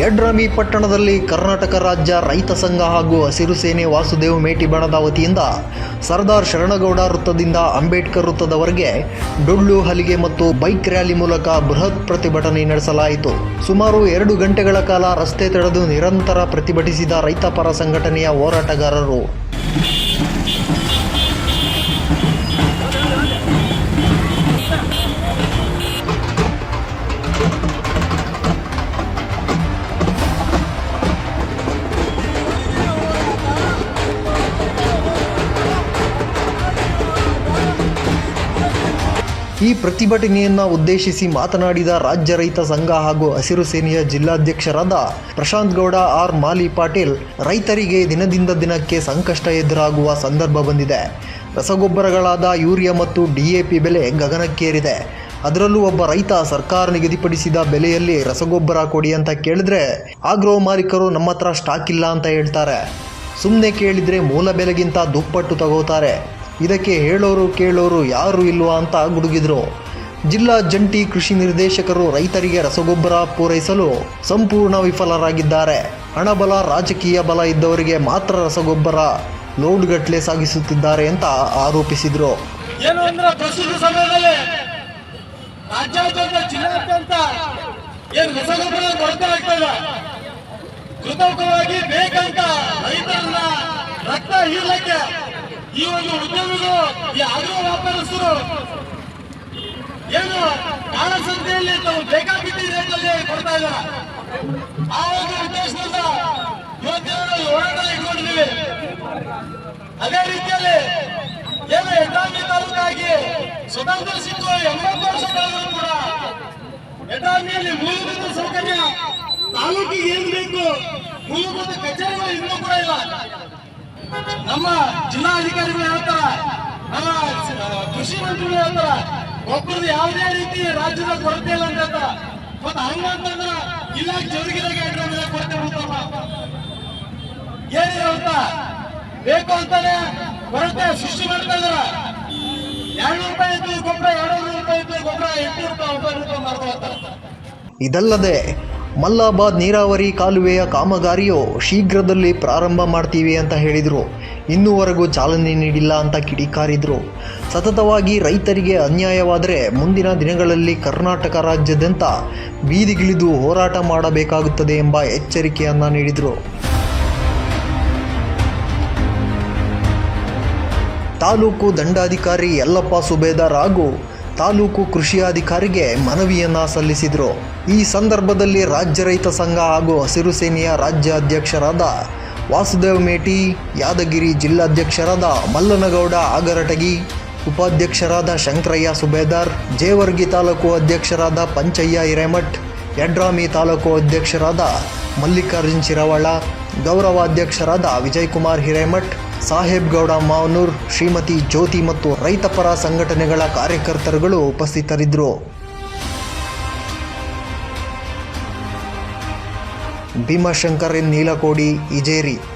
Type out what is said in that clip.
ಯಡ್ರಾಮಿ ಪಟ್ಟಣದಲ್ಲಿ ಕರ್ನಾಟಕ ರಾಜ್ಯ ರೈತ ಸಂಘ ಹಾಗೂ ಹಸಿರು ಸೇನೆ ವಾಸುದೇವ್ ಮೇಟಿ ಬಣದ ವತಿಯಿಂದ ಸರ್ದಾರ್ ಶರಣಗೌಡ ವೃತ್ತದಿಂದ ಅಂಬೇಡ್ಕರ್ ವೃತ್ತದವರೆಗೆ ಡೊಳ್ಳು ಹಲಿಗೆ ಮತ್ತು ಬೈಕ್ ರ್ಯಾಲಿ ಮೂಲಕ ಬೃಹತ್ ಪ್ರತಿಭಟನೆ ನಡೆಸಲಾಯಿತು. ಸುಮಾರು ಎರಡು ಗಂಟೆಗಳ ಕಾಲ ರಸ್ತೆ ತಡೆದು ನಿರಂತರ ಪ್ರತಿಭಟಿಸಿದ ರೈತಪರ ಸಂಘಟನೆಯ ಹೋರಾಟಗಾರರು. ಈ ಪ್ರತಿಭಟನೆಯನ್ನ ಉದ್ದೇಶಿಸಿ ಮಾತನಾಡಿದ ರಾಜ್ಯ ರೈತ ಸಂಘ ಹಾಗೂ ಹಸಿರು ಸೇನೆಯ ಜಿಲ್ಲಾಧ್ಯಕ್ಷರಾದ ಪ್ರಶಾಂತ್ ಗೌಡ, ಆರ್ ಮಾಲಿ ಪಾಟೀಲ್, ರೈತರಿಗೆ ದಿನದಿಂದ ದಿನಕ್ಕೆ ಸಂಕಷ್ಟ ಎದುರಾಗುವ ಸಂದರ್ಭ ಬಂದಿದೆ. ರಸಗೊಬ್ಬರಗಳಾದ ಯೂರಿಯಾ ಮತ್ತು ಡಿಎಪಿ ಬೆಲೆ ಗಗನಕ್ಕೇರಿದೆ. ಅದರಲ್ಲೂ ಒಬ್ಬ ರೈತ ಸರ್ಕಾರ ನಿಗದಿಪಡಿಸಿದ ಬೆಲೆಯಲ್ಲಿ ರಸಗೊಬ್ಬರ ಕೊಡಿ ಅಂತ ಕೇಳಿದ್ರೆ ಆಗ್ರೋ ಮಾಲೀಕರು ನಮ್ಮ ಹತ್ರ ಸ್ಟಾಕ್ ಇಲ್ಲ ಅಂತ ಹೇಳ್ತಾರೆ. ಸುಮ್ಮನೆ ಕೇಳಿದ್ರೆ ಮೂಲ ಬೆಲೆಗಿಂತ ದುಪ್ಪಟ್ಟು ತಗೋತಾರೆ. ಇದಕ್ಕೆ ಹೇಳೋರು ಕೇಳೋರು ಯಾರು ಇಲ್ವಾ ಅಂತ ಗುಡುಗಿದ್ರು. ಜಿಲ್ಲಾ ಜಂಟಿ ಕೃಷಿ ನಿರ್ದೇಶಕರು ರೈತರಿಗೆ ರಸಗೊಬ್ಬರ ಪೂರೈಸಲು ಸಂಪೂರ್ಣ ವಿಫಲರಾಗಿದ್ದಾರೆ. ಹಣಬಲ, ರಾಜಕೀಯ ಬಲ ಇದ್ದವರಿಗೆ ಮಾತ್ರ ರಸಗೊಬ್ಬರ ಲೋಡ್ಗಟ್ಲೆ ಸಾಗಿಸುತ್ತಿದ್ದಾರೆ ಅಂತ ಆರೋಪಿಸಿದರು. ಕೃತಕವಾಗಿ ಬೇಕಂತ ರೈತರನ್ನ ರಕ್ತ ಹೀರ್ಲಿಕ್ಕೆ ಈ ಒಂದು ಉದ್ಯಮಿಗಳು ಈ ಆಗ್ರೋ ವ್ಯಾಪಾರಸ್ಥರು ಏನು ಕಾಳಸಂತೆಯಲ್ಲಿ ತಾವು ಬೇಕಾಬಿಟ್ಟಿ ರೇಟಲ್ಲಿ ಕೊಡ್ತಾ ಇದ್ದಾರೆ. ಆ ಒಂದು ಉದ್ದೇಶದಿಂದ ಇವತ್ತೇನು ಹೋರಾಟ ಇಟ್ಕೊಂಡಿದ್ದೀವಿ. ಅದೇ ರೀತಿಯಲ್ಲಿ ಏನು ಯಡ್ರಾಮಿ ತಾಲೂಕಾಗಿ ಸ್ವತಂತ್ರ ಸಿಕ್ಕು ಎಂಬತ್ತು ವರ್ಷ ಕಳೆದರೂ ಕೂಡ ಯಡ್ರಾಮಿಯಲ್ಲಿ ಮೂಲಭೂತ ಸೌಕರ್ಯ ತಾಲೂಕಿಗೆ ಏನ್ ಬೇಕು ಮೂಲಭೂತ ಕಚೇರಿಗಳು ಇನ್ನೂ ಕೂಡ ಇಲ್ಲ. ನಮ್ಮ ಜಿಲ್ಲಾಧಿಕಾರಿಗಳು ಹೇಳ್ತಾರ. ನಮ್ಮ ಕೃಷಿ ಮಂತ್ರಿಗಳು ಹೇಳ್ತಾರ. ಒಬ್ಬರದ್ದು ಯಾವುದೇ ರೀತಿ ರಾಜ್ಯದ ಕೊರತೆ ಇಲ್ಲ ಅಂತ ಹೇಳ್ತಾರ. ಮತ್ತೆ ಹಂಗಂತಂದ್ರ ಇಲ್ಲ, ಜವರಿಗಿದಾಗ ಯಡ್ರಾಮಿದಾಗ ಕೊರತೆ ಬಿಡ್ತಾರ ಏನಿದೆ ಅಂತ? ಬೇಕು ಅಂತಾನೆ ಕೊರತೆ ಸೃಷ್ಟಿ ಮಾಡ್ತಾ ಇದಾರ ಎರಡು ರೂಪಾಯಿ ಇತ್ತು, ಗೊಬ್ಬರ ಎರಡು ರೂಪಾಯಿ ಇತ್ತು, ಗೊಬ್ಬರ ಎಂಟು ರೂಪಾಯಿ ಒಂಬತ್ತು ರೂಪಾಯಿ ಮಾಡ್ತಾ ಇದಲ್ಲದೆ ಮಲ್ಲಾಬಾದ್ ನೀರಾವರಿ ಕಾಲುವೆಯ ಕಾಮಗಾರಿಯು ಶೀಘ್ರದಲ್ಲಿ ಪ್ರಾರಂಭ ಮಾಡ್ತೀವಿ ಅಂತ ಹೇಳಿದರು. ಇನ್ನೂವರೆಗೂ ಚಾಲನೆ ನೀಡಿಲ್ಲ ಅಂತ ಕಿಡಿಕಾರಿದರು. ಸತತವಾಗಿ ರೈತರಿಗೆ ಅನ್ಯಾಯವಾದರೆ ಮುಂದಿನ ದಿನಗಳಲ್ಲಿ ಕರ್ನಾಟಕ ರಾಜ್ಯಾದ್ಯಂತ ಬೀದಿಗಿಳಿದು ಹೋರಾಟ ಮಾಡಬೇಕಾಗುತ್ತದೆ ಎಂಬ ಎಚ್ಚರಿಕೆಯನ್ನು ನೀಡಿದರು. ತಾಲೂಕು ದಂಡಾಧಿಕಾರಿ ಯಲ್ಲಪ್ಪ ಸುಬೇದಾರ್ ಹಾಗೂ ತಾಲೂಕು ಕೃಷಿಯಾಧಿಕಾರಿಗೆ ಮನವಿಯನ್ನ ಸಲ್ಲಿಸಿದರು. ಈ ಸಂದರ್ಭದಲ್ಲಿ ರಾಜ್ಯ ರೈತ ಸಂಘ ಹಾಗೂ ಹಸಿರು ಸೇನೆಯ ರಾಜ್ಯ ಅಧ್ಯಕ್ಷರಾದ ವಾಸುದೇವ್ ಮೇಟಿ, ಯಾದಗಿರಿ ಜಿಲ್ಲಾಧ್ಯಕ್ಷರಾದ ಮಲ್ಲನಗೌಡ ಆಗರಟಗಿ, ಉಪಾಧ್ಯಕ್ಷರಾದ ಶಂಕರಯ್ಯ ಸುಬೇದಾರ್, ಜೇವರ್ಗಿ ತಾಲೂಕು ಅಧ್ಯಕ್ಷರಾದ ಪಂಚಯ್ಯ ಹಿರೇಮಠ್, ಯಡ್ರಾಮಿ ತಾಲೂಕು ಅಧ್ಯಕ್ಷರಾದ ಮಲ್ಲಿಕಾರ್ಜುನ್ ಶಿರವಾಳ ಗೌರವಾಧ್ಯಕ್ಷರಾದ ವಿಜಯಕುಮಾರ್ ಹಿರೇಮಠ್ ಸಾಹೇಬ್ ಗೌಡ ಮಾವನೂರ್ ಶ್ರೀಮತಿ ಜ್ಯೋತಿ ಮತ್ತು ರೈತಪರ ಸಂಘಟನೆಗಳ ಕಾರ್ಯಕರ್ತರುಗಳು ಉಪಸ್ಥಿತರಿದ್ದರು. ಭೀಮಶಂಕರ್ ನೀಲಕೋಡಿ ಇಜೇರಿ